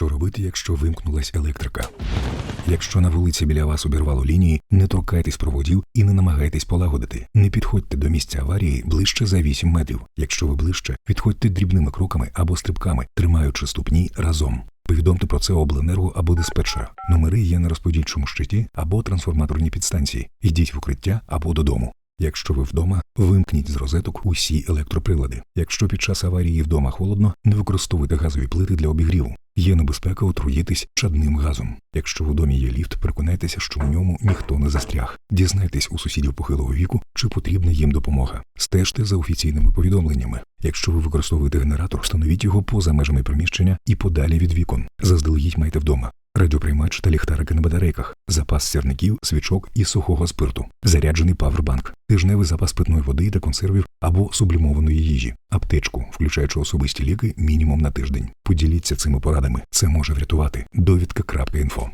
Що робити, якщо вимкнулась електрика? Якщо на вулиці біля вас обірвало лінії, не торкайтесь проводів і не намагайтесь полагодити. Не підходьте до місця аварії ближче за 8 метрів. Якщо ви ближче, підходьте дрібними кроками або стрибками, тримаючи ступні разом. Повідомте про це обленерго або диспетчера. Номери є на розподільчому щиті або трансформаторній підстанції. Йдіть в укриття або додому. Якщо ви вдома, вимкніть з розеток усі електроприлади. Якщо під час аварії вдома холодно, не використовуйте газові плити для обігріву. Є небезпека отруїтись чадним газом. Якщо в домі є ліфт, переконайтеся, що в ньому ніхто не застряг. Дізнайтесь у сусідів похилого віку, чи потрібна їм допомога. Стежте за офіційними повідомленнями. Якщо ви використовуєте генератор, встановіть його поза межами приміщення і подалі від вікон. Заздалегідь майте вдома. Радіоприймач та ліхтарики на батарейках, запас сірників, свічок і сухого спирту, заряджений павербанк, тижневий запас питної води та консервів або сублімованої їжі, аптечку, включаючи особисті ліки мінімум на тиждень. Поділіться цими порадами. Це може врятувати. Довідка.інфо